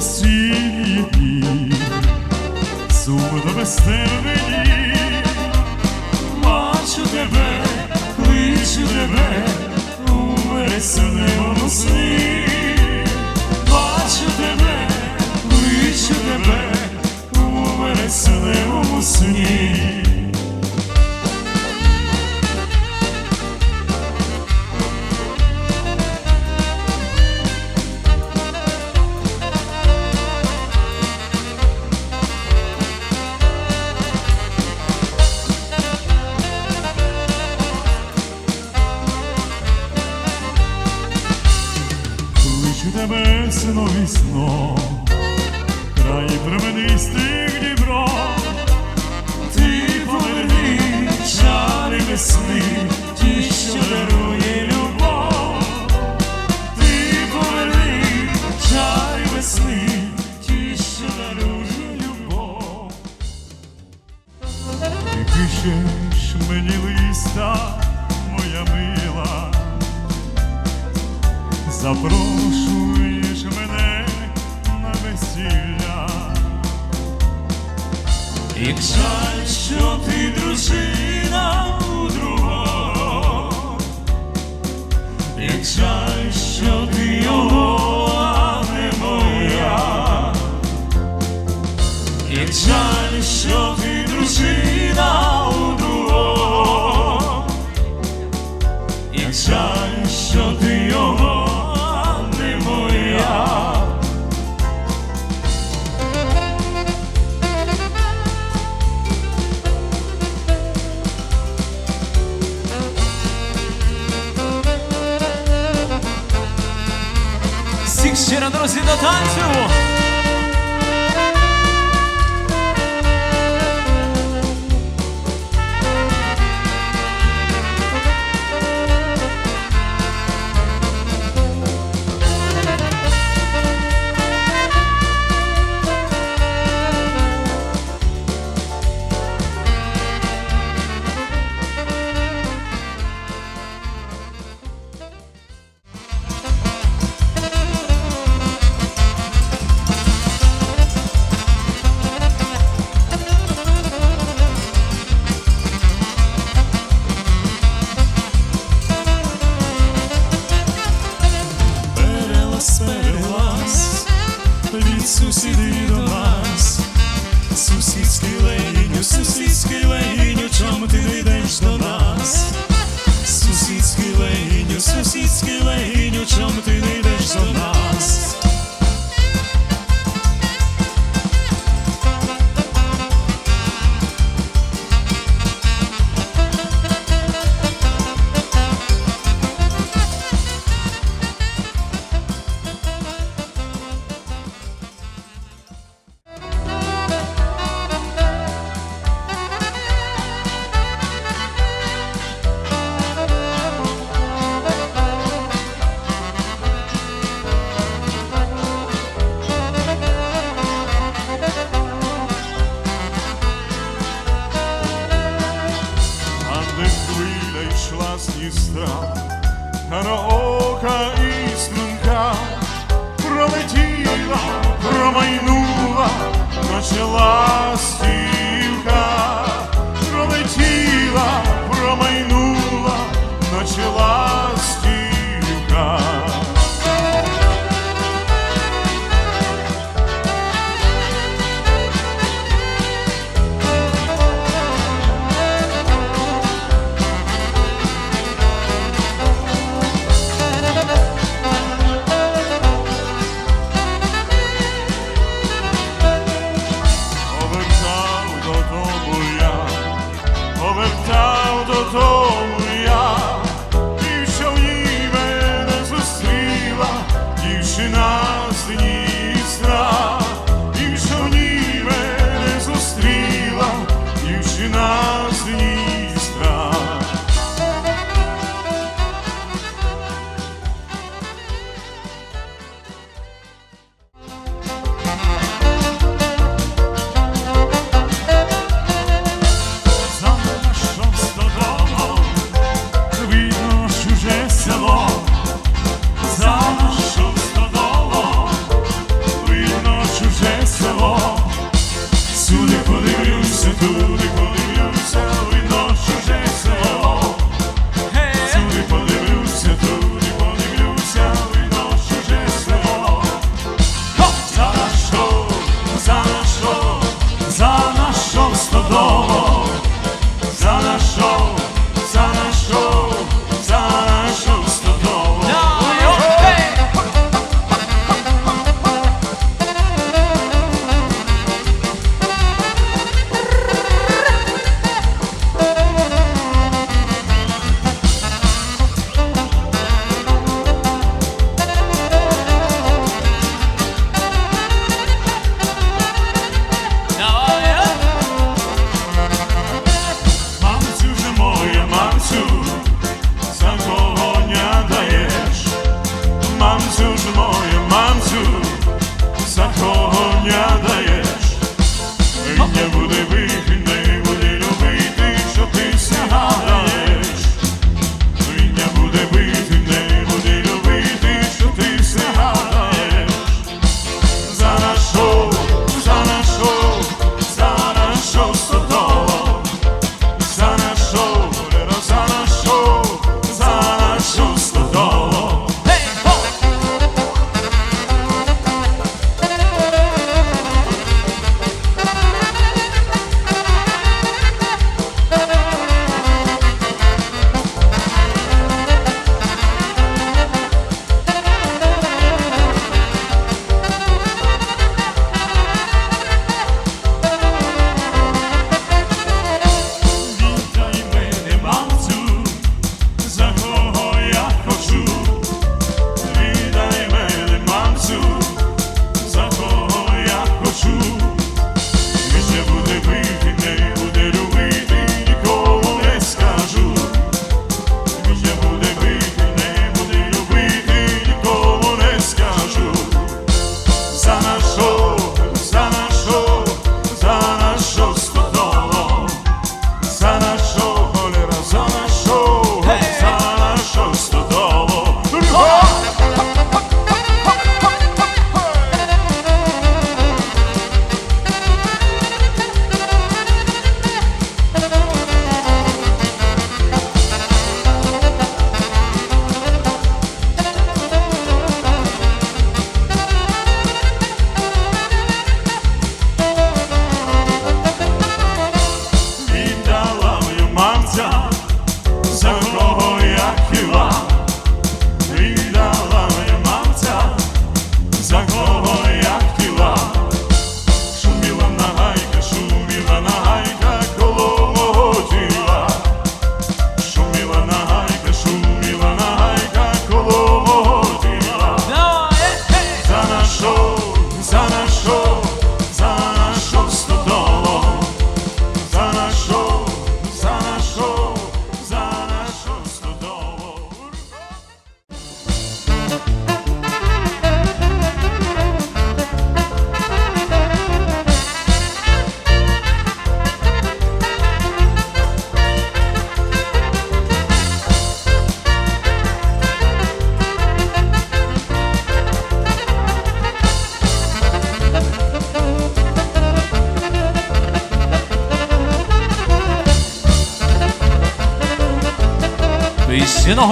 silini Сумно безстервені Бачу тебе, кличу тебе У вересневому сні Бачу тебе, кличу тебе У вересневому сні Як жаль, що ти дружина у другого, як жаль, що ти його а не моя, як жаль, що ти дружина. decidido. и страх, караока і струнка пролетіла, промайнула, наче ластівка, пролетіла, промайнула, наче.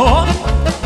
Oh.